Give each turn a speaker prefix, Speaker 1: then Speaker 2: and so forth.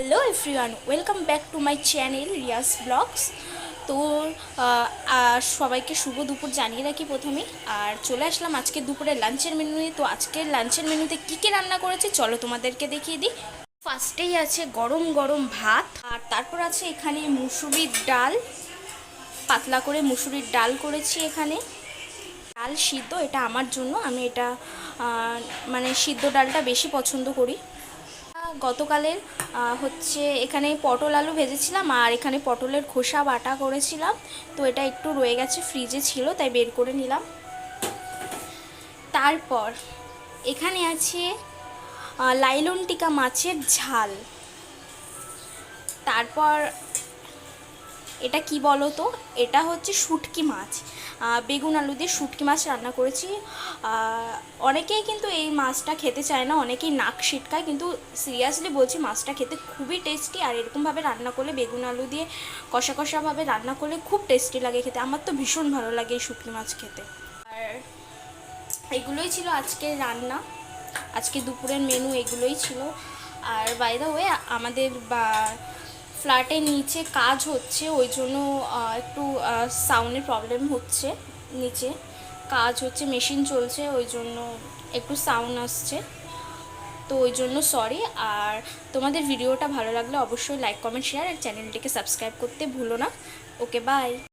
Speaker 1: Hello everyone welcome back to my channel Riya's blogs তো সবাইকে শুভ দুপুর জানিয়ে রাখি প্রথমে। আর চলে আসলাম আজকে দুপুরে লাঞ্চের মেনু তো আজকের লাঞ্চের মেনুতে কী কী রান্না করেছে চলো তোমাদেরকে দেখিয়ে দিই। ফার্স্টেই আছে গরম গরম ভাত। আর তারপর আছে এখানে মুসুরির ডাল। পাতলা করে মুসুরির ডাল করেছি এখানে। ডাল সিদ্ধ, এটা আমার জন্য। আমি এটা মানে সিদ্ধ ডালটা বেশি পছন্দ করি। গতকালের হচ্ছে এখানে পটল আলু ভেজেছিলাম আর এখানে পটলের খোসা বাটা করেছিলাম। তো এটা একটু রয়ে গেছে ফ্রিজে ছিল, তাই বের করে নিলাম। তারপর এখানে আছে লাইলন টিকা মাছের ঝাল। তারপর এটা কি বলো তো? এটা হচ্ছে শুটকি মাছ। বেগুন আলু দিয়ে শুটকি মাছ রান্না করেছি। অনেকেই কিন্তু এই মাছটা খেতে চায় না, অনেকেই নাক ছিটকায় কিন্তু সিরিয়াসলি বলছি মাছটা খেতে খুবই টেস্টি আর এরকমভাবে রান্না করলে, বেগুন আলু দিয়ে কষা কষাভাবে রান্না করলে খুব টেস্টি লাগে খেতে। আমার তো ভীষণ ভালো লাগে এই শুটকি মাছ খেতে। আর এগুলোই ছিল আজকের রান্না। আজকে দুপুরের মেনু এগুলোই ছিল। আর বাই দ্য ওয়ে আমাদের বা ফ্ল্যাটের নিচে কাজ হচ্ছে, ওই জন্য একটু সাউন্ডের প্রবলেম হচ্ছে নিচে। কাজ হচ্ছে মেশিন চলছে, ওই জন্য একটু সাউন্ড আসছে। তো ওই জন্য সরি আর তোমাদের ভিডিওটা ভালো লাগলে অবশ্যই লাইক কমেন্ট শেয়ার আর চ্যানেলটিকে সাবস্ক্রাইব করতে ভুলো না। Okay bye